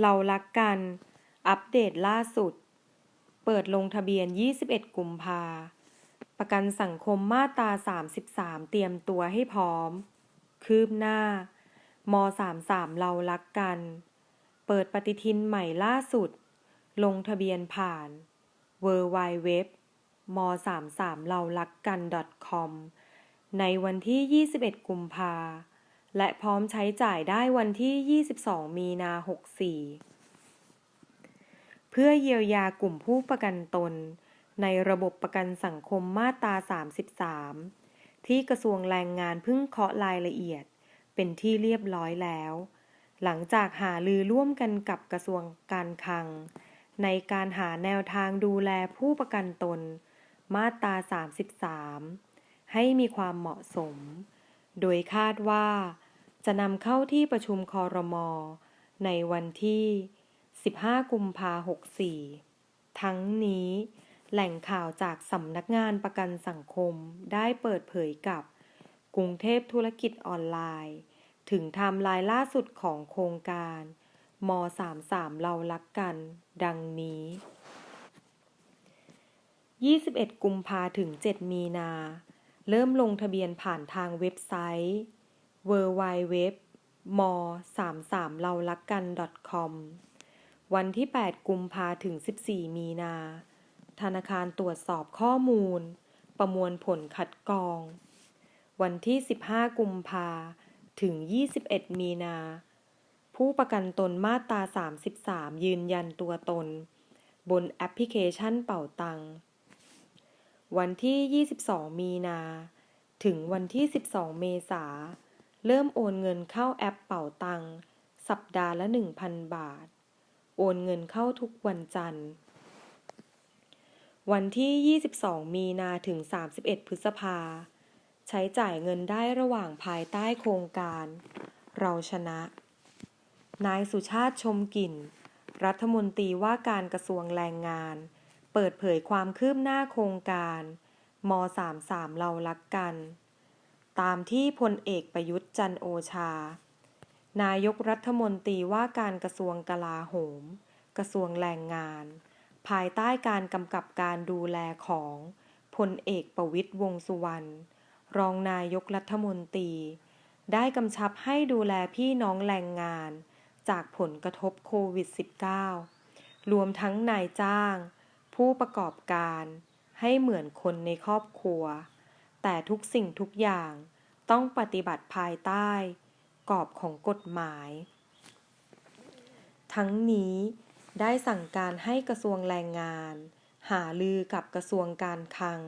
เรารักกัน อัปเดตล่าสุด เปิดลงทะเบียน 21 กุมภาประกันสังคมมาตรา 33 เตรียมตัวให้พร้อม คืบหน้าม33 เรารักกัน เปิดปฏิทินใหม่ล่าสุด ลงทะเบียนผ่าน w w w m 33 เรารักกัน .com ในวันที่ 21 กุมภา และพร้อมใช้จ่ายได้วันที่ 22 มีนา 64 เพื่อเยียวยากลุ่มผู้ประกันตน ในระบบประกันสังคมมาตรา 33 ที่กระทรวงแรงงานเพิ่งเคาะรายละเอียด เป็นที่เรียบร้อยแล้ว หลังจากหาลือร่วมกันกับกระทรวงการคลัง ในการหาแนวทางดูแลผู้ประกันตน มาตรา 33 ให้มีความเหมาะสม โดยคาดว่าจะนำเข้าที่ประชุมคอรมอในวันที่ 15 กุมภา64 ทั้งนี้แหล่งข่าวจากสำนักงานประกันสังคมได้เปิดเผยกับกรุงเทพธุรกิจออนไลน์ ถึงไทม์ไลน์ล่าสุดของโครงการม 33 เรารักกัน ดังนี้ 21 กุมภาถึง 7 มีนา เริ่มลงทะเบียนผ่านทางเว็บไซต์ w w w m 33เรารักกัน .com วันที่ 8 กุมภาถึง 14 มีนา ธนาคารตรวจสอบข้อมูล ประมวลผลคัดกรอง วันที่ 15 กุมภาถึง 21 มีนา ผู้ประกันตนมาตรา 33 ยืนยันตัวตน บนแอปพลิเคชันเป่าตัง วันที่ 22 มีนา ถึงวันที่ 12 เมษา เริ่มโอนเงินเข้าแอปเป่าตัง สัปดาห์ละ 1,000 บาท โอนเงินเข้าทุกวันจันทร์ วันที่ 22 มีนาถึง 31 พฤษภา ใช้จ่ายเงินได้ระหว่างภายใต้โครงการ เราชนะ นายสุชาติชมกลิ่น รัฐมนตรีว่าการกระทรวงแรงงาน ปิดเผยความคืบหน้าโครงการม 33 เรารักกัน ตามที่พลเอกประยุทธ์จันโอชา นายกรัฐมนตรีว่าการกระทรวงกลาโหม กระทรวงแรงงาน ภายใต้การกำกับการดูแลของพลเอกประวิตรวงสุวรรณรองนายกรัฐมนตรี ได้กำชับให้ดูแลพี่น้องแรงงาน จากผลกระทบโควิด -19 รวมทั้งนายจ้าง ผู้ประกอบการให้เหมือนคนในครอบครัว แต่ทุกสิ่งทุกอย่างต้องปฏิบัติภายใต้กรอบของกฎหมาย ทั้งนี้ได้สั่งการให้กระทรวงแรงงาน หาลือกับกระทรวงการคลัง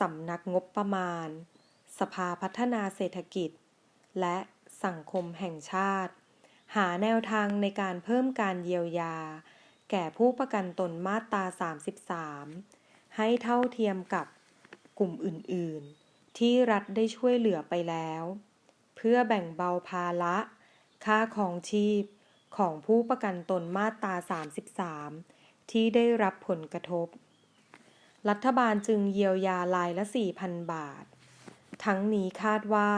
สำนักงบประมาณ สภาพัฒนาเศรษฐกิจ และสังคมแห่งชาติ หาแนวทางในการเพิ่มการเยียวยา แก่ผู้ประกันตนมาตรา 33 ให้เท่าเทียมกับกลุ่มอื่น ๆ ที่รัฐได้ช่วยเหลือไปแล้ว เพื่อแบ่งเบาภาระ ค่าครองชีพของผู้ประกันตนมาตรา 33 ที่ได้รับผลกระทบ รัฐบาลจึงเยียวยารายละ 4,000 บาท ทั้งนี้คาดว่า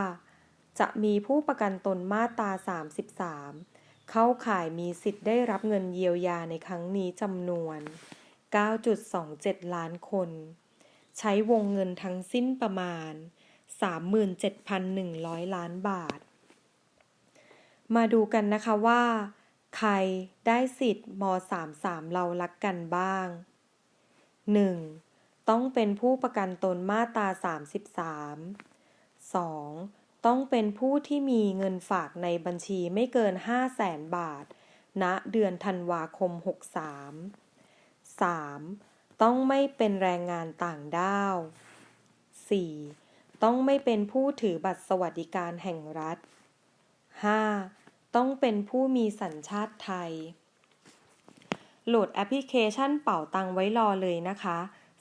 จะมีผู้ประกันตนมาตรา 33 เข้าข่ายมีสิทธิ์ได้รับเงินเยียวยาในครั้งนี้จำนวน 9.27 ล้านคน ใช้วงเงินทั้งสิ้นประมาณ 37,100 ล้านบาท มาดูกันนะคะว่า ใครได้สิทธิ์ม 33 เรารักกันบ้าง 1. ต้องเป็นผู้ประกันตนมาตรา 33 2. ต้องเป็นผู้ที่มีเงินฝากในบัญชีไม่เกิน 500,000บาท ณ เดือนธันวาคม 63 3. ต้องไม่เป็นแรงงานต่างด้าว 4. ต้องไม่เป็นผู้ถือบัตรสวัสดิการแห่งรัฐ 5. ต้องเป็นผู้มีสัญชาติไทย โหลดแอปพลิเคชันเป่าตังไว้รอเลยนะคะ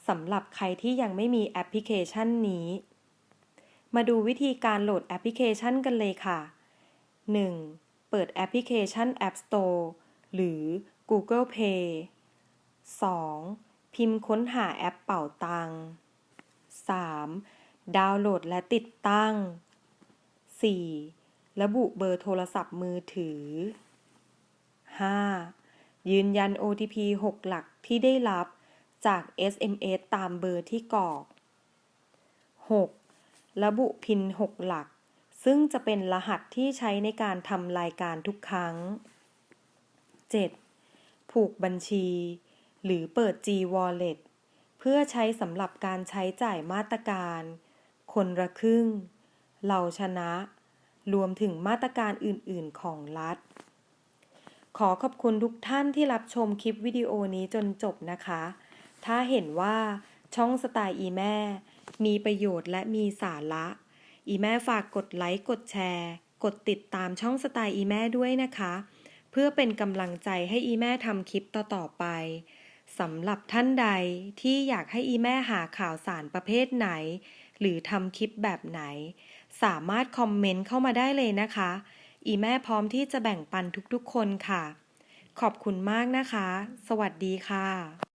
สำหรับใครที่ยังไม่มีแอปพลิเคชันนี้ มาดูวิธีการโหลดแอปพลิเคชันกันเลยค่ะ 1. เปิดแอปพลิเคชัน App Store หรือ Google Play 2. พิมพ์ค้นหาแอปเป่าตัง 3. ดาวน์โหลดและติดตั้ง 4. ระบุเบอร์โทรศัพท์มือถือ 5. ยืนยัน OTP 6 หลักที่ได้รับจาก SMS ตามเบอร์ที่กรอก 6. ระบุพิน6หลัก ซึ่งจะเป็นรหัสที่ใช้ในการทำรายการทุกครั้ง 7. ผูกบัญชี หรือเปิด G Wallet เพื่อใช้สำหรับการใช้จ่ายมาตรการ คนละครึ่ง เราชนะ รวมถึงมาตรการอื่น ๆ ของรัฐ ขอขอบคุณทุกท่านที่รับชมคลิปวิดีโอนี้จนจบนะคะ ถ้าเห็นว่าช่องสไตล์อีแม่ มีประโยชน์และมีสาระ อีแม่ฝากกดไลค์กดแชร์ กดติดตามช่องสไตล์อีแม่ด้วยนะคะ เพื่อเป็นกำลังใจให้อีแม่ทำคลิปต่อๆไปสำหรับท่านใดที่อยากให้อีแม่หาข่าวสารประเภทไหน หรือทำคลิปแบบไหน สามารถคอมเมนต์เข้ามาได้เลยนะคะ อีแม่พร้อมที่จะแบ่งปันทุกๆคนค่ะ ขอบคุณมากนะคะ สวัสดีค่ะ